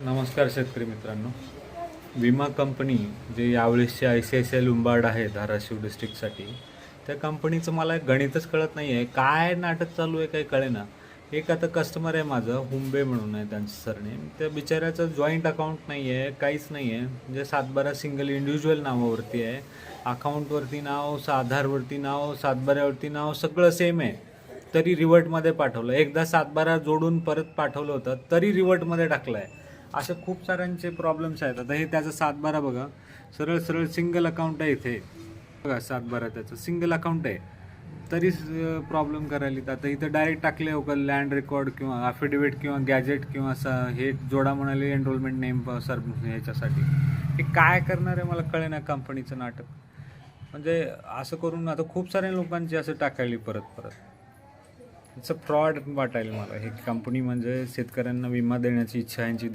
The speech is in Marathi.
नमस्कार शेतकरी मित्रांनो. विमा कंपनी जे यावेळेसचे I C I C I Lombard आहे धाराशिव डिस्ट्रिक्टसाठी त्या कंपनीचं मला गणितच कळत नाही आहे काय नाटक चालू आहे काही कळेना. एक आता कस्टमर आहे माझं हुंबे म्हणून आहे त्यांचं सरनेम त्या बिचाऱ्याचं जॉईंट अकाउंट नाही आहे काहीच नाही आहे म्हणजे सातबारा सिंगल इंडिव्हिज्युअल नावावरती आहे. अकाउंटवरती नाव आधारवरती नाव सातबाऱ्यावरती नाव सगळं सेम आहे. तरी रिवर्टमध्ये पाठवलं. एकदा सातबारा जोडून परत पाठवलं होतं तरी रिवर्टमध्ये टाकलं आहे अशा खूप साऱ्यांचे प्रॉब्लेम्स आहेत. आता हे त्याचं सातबारा बघा. सरळ सरळ सिंगल अकाउंट आहे इथे. बघा सातबारा त्याचं. सिंगल अकाउंट आहे. तरी प्रॉब्लेम करायला आता इथं डायरेक्ट टाकले हो का लँड रेकॉर्ड किंवा अफिडेविट किंवा गॅजेट किंवा असं हे जोडा म्हणाले एनरोलमेंट नेम सर ह्याच्यासाठी. हे काय करणार आहे मला कळेना कंपनीचं नाटक. म्हणजे असं करून आता खूप साऱ्या लोकांची असं टाकायली परत परत. असं फ्रॉड वाटायला मला. हे कंपनी म्हणजे शेतकऱ्यांना विमा देण्याची इच्छा यांची दिसते.